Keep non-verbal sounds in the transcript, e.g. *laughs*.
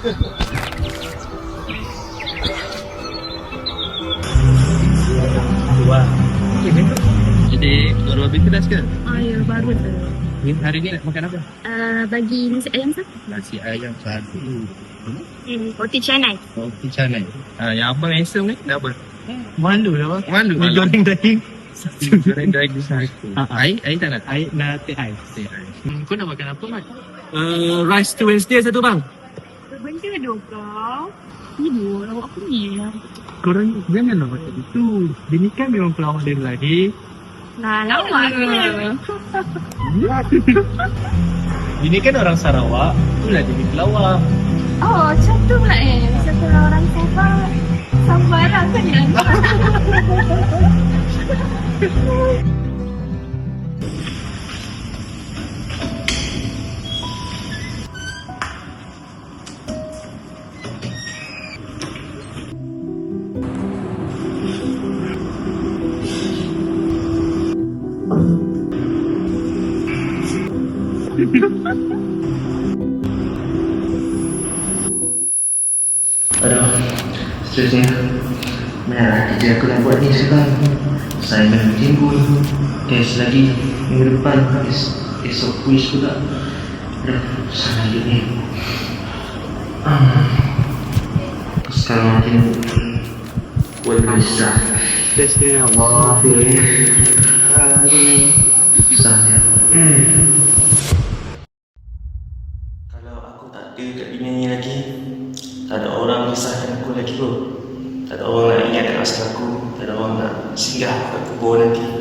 Jadi baru habis kelas ke? Oh ya, baru tu. Ni hari ni nak makan apa? Uh, bagi nasi ayam satu. Nasi ayam satu. Hmm, roti canai. Roti canai. Ah, yang abang handsome ni dah apa? Mandu lah bang. Malu. Mi goreng daging. *laughs* Goreng daging satu. Ah, ah. Air, air tak nak? Air nak teh ais. Teh ais. Hmm, kau nak makan apa, Mat? Uh, rice to Wednesday satu bang. Dong kau. Tidur, awak ni? Korang janganlah macam itu. Dia ni kan memang pelawak dari lahir. Nah, lama? Ini *laughs* kan orang Sarawak. Itulah jadi pelawak. Oh, macam tu pula eh. Setelah orang Sabah, Sambarang kan ya? Aduh, seterusnya. Mana kerja aku nak buat ni sekarang? Assignment timbul Test lagi Minggu depan. Es, Esok quiz pula. Aduh, sana ni. Ah. Sekarang makin Buat bisa Tesnya Allah Susahnya Kalau aku tak ada kat dunia ni lagi Tak ada orang kisahkan aku lagi bro Tak ada orang nak ingatkan asal aku Tak ada orang nak singgah kat kubur nanti